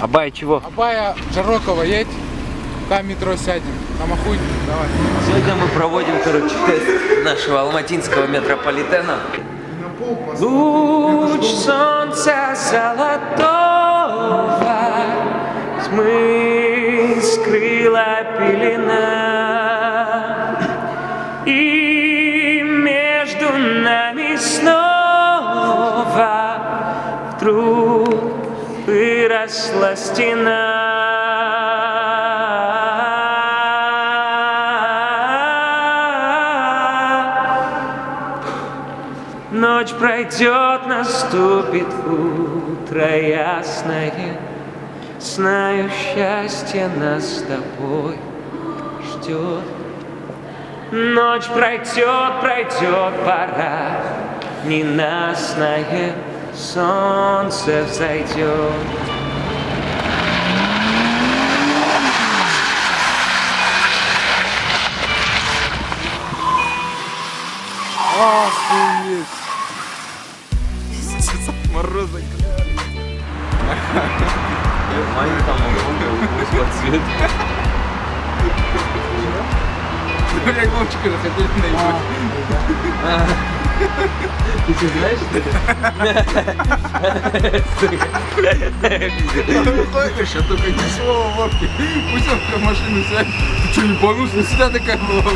Абай чего? Абая, Жарокова, едь. Там метро сядем. Там охуй, давай. Сегодня мы проводим, короче, тест нашего алматинского метрополитена. Луч солнца золотого Тьмы скрыла пелена И между нами снова Вдруг выросла стена. Ночь пройдет, наступит утро ясное. Знаю, счастье нас с тобой ждет. Ночь пройдет, пройдет, пора Ненастное солнце взойдет Охуеть. Мороза, Мани там вызвал цвет Бля, Вовчика захотели наебать. Ты что, знаешь, что? Ну, выходишь, а только ни слова Вовки. Пусть он машину сядет. Ты что, ебанулся? Всегда такая была.